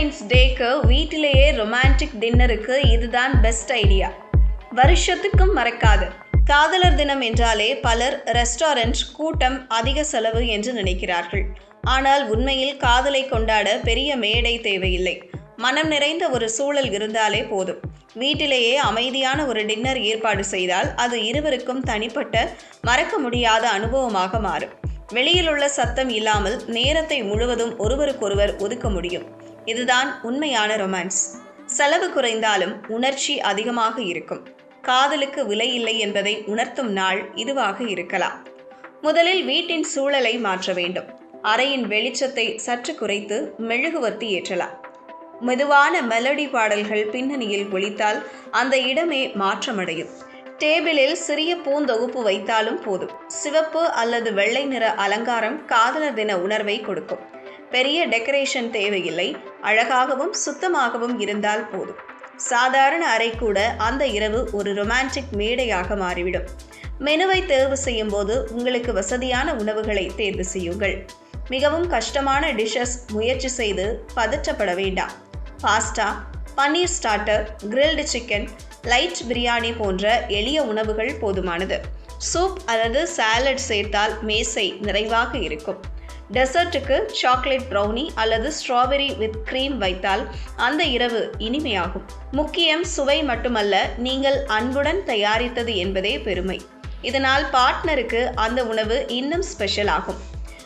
Valentine's டேக்கு வீட்டிலேயே romantic டின்னருக்கு இதுதான் பெஸ்ட் ஐடியா வருஷத்துக்கும் மறக்காது. காதலர் தினம் என்றாலே பலர் ரெஸ்டாரண்ட் கூட்டம் அதிக செலவு என்று நினைக்கிறார்கள். ஆனால் உண்மையில் காதலை கொண்டாட பெரிய மேடை தேவையில்லை. மனம் நிறைந்த ஒரு சூழல் இருந்தாலே போதும். வீட்டிலேயே அமைதியான ஒரு டின்னர் ஏற்பாடு செய்தால் அது இருவருக்கும் தனிப்பட்ட மறக்க முடியாத அனுபவமாக மாறும். வெளியிலுள்ள சத்தம் இல்லாமல் நேரத்தை முழுவதும் ஒருவருக்கொருவர் ஒதுக்க முடியும். இதுதான் உண்மையான ரொமான்ஸ். செலவு குறைந்தாலும் உணர்ச்சி அதிகமாக இருக்கும். காதலுக்கு விலை இல்லை என்பதை உணர்த்தும் நாள் இதுவாக இருக்கலாம். முதலில் வீட்டின் சூழலை மாற்ற வேண்டும். அறையின் வெளிச்சத்தை சற்று குறைத்து மெழுகுவர்த்தி ஏற்றலாம். மெதுவான மெலடி பாடல்கள் பின்னணியில் ஒழித்தால் அந்த இடமே மாற்றமடையும். டேபிளில் சிறிய பூந்தொகுப்பு வைத்தாலும் போதும். சிவப்பு அல்லது வெள்ளை நிற அலங்காரம் காதலர் தின உணர்வை கொடுக்கும். பெரிய டெக்கரேஷன் தேவையில்லை. அழகாகவும் சுத்தமாகவும் இருந்தால் போதும். சாதாரண அறை கூட அந்த இரவு ஒரு ரொமான்டிக் மேடையாக மாறிவிடும். மெனுவை தேர்வு செய்யும் போது உங்களுக்கு வசதியான உணவுகளை தேர்வு செய்யுங்கள். மிகவும் கஷ்டமான டிஷ்ஷஸ் முயற்சி செய்து பதற்றப்பட வேண்டாம். Pasta paneer starter grilled chicken light biryani போன்ற எளிய உணவுகள் போதுமானது. சூப் அல்லது சாலட் சேர்த்தால் மேசை நிறைவாக இருக்கும். டெசர்ட்டுக்கு சாக்லேட் ப்ரௌனி அல்லது ஸ்ட்ராபெரி வித் க்ரீம் வைத்தால் அந்த இரவு இனிமையாகும். முக்கியம் சுவை மட்டுமல்ல நீங்கள் அன்புடன் தயாரித்தது என்பதே பெருமை. இதனால் பார்ட்னருக்கு அந்த உணவு இன்னும் ஸ்பெஷல் ஆகும்.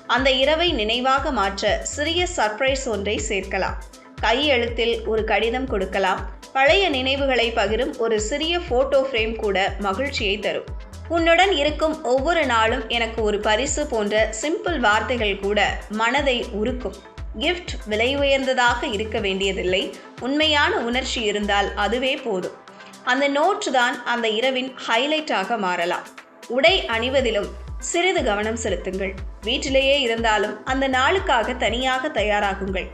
அந்த இரவை நினைவாக மாற்ற சிறிய சர்ப்ரைஸ் ஒன்றை சேர்க்கலாம். கையெழுத்தில் ஒரு கடிதம் கொடுக்கலாம். பழைய நினைவுகளை பகிரும் ஒரு சிறிய ஃபோட்டோ ஃப்ரேம் கூட மகிழ்ச்சியை தரும். உன்னுடன் இருக்கும் ஒவ்வொரு நாளும் எனக்கு ஒரு பரிசு போன்ற சிம்பிள் வார்த்தைகள் கூட மனதை உருக்கும். கிஃப்ட் விலை உயர்ந்ததாக இருக்க வேண்டியதில்லை. உண்மையான உணர்ச்சி இருந்தால் அதுவே போதும். அந்த நோட்டு தான் அந்த இரவின் ஹைலைட்டாக மாறலாம். உடை அணிவதிலும் சிறிது கவனம் செலுத்துங்கள். வீட்டிலேயே இருந்தாலும் அந்த நாளுக்காக தனியாக தயாராகுங்கள்.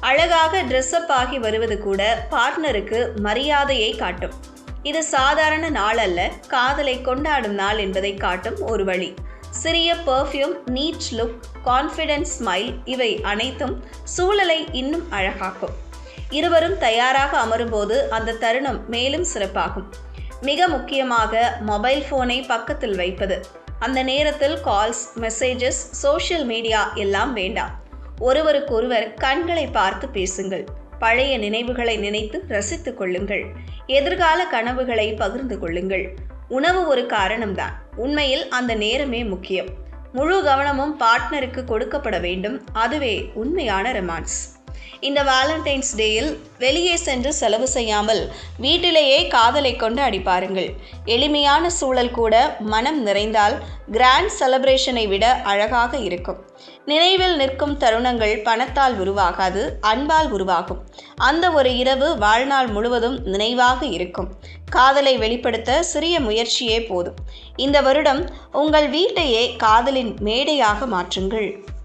அழகாக ட்ரெஸ்அப் ஆகி வருவது கூட பார்ட்னருக்கு மரியாதையை காட்டும். இது சாதாரண நாள் அல்ல காதலை கொண்டாடும் நாள் என்பதை காட்டும் ஒரு வழி. சிறிய perfume neat look confidence smile இவை அனைத்தும் சூழலை இன்னும் அழகாக்கும். இருவரும் தயாராக அமரும்போது அந்த தருணம் மேலும் சிறப்பாகும். மிக முக்கியமாக மொபைல் ஃபோனை பக்கத்தில் வைப்பது. அந்த நேரத்தில் கால்ஸ் மெசேஜஸ் சோஷியல் மீடியா எல்லாம் வேண்டாம். ஒருவருக்கொருவர் கண்களை பார்த்து பேசுங்கள். பழைய நினைவுகளை நினைத்து ரசித்துக் கொள்ளுங்கள். எதிர்கால கனவுகளை பகிர்ந்து கொள்ளுங்கள். உணவு ஒரு காரணம்தான். உண்மையில் அந்த நேரமே முக்கியம். முழு கவனமும் பார்ட்னருக்கு கொடுக்கப்பட வேண்டும். அதுவே உண்மையான ரொமான்ஸ் இந்த வேலண்டைன்ஸ் டேயில் வெளியே சென்று செலவு செய்யாமல் வீட்டிலேயே காதலை கொண்டு அடிப்பாருங்கள். எளிமையான சூழல் கூட மனம் நிறைந்தால் கிராண்ட் செலப்ரேஷனை விட அழகாக இருக்கும். நினைவில் நிற்கும் தருணங்கள் பணத்தால் உருவாகாது அன்பால் உருவாகும். அந்த ஒரு இரவு வாழ்நாள் முழுவதும் நினைவாக இருக்கும். காதலை வெளிப்படுத்த சிறிய முயற்சியே போதும். இந்த வருடம் உங்கள் வீட்டையே காதலின் மேடையாக மாற்றுங்கள்.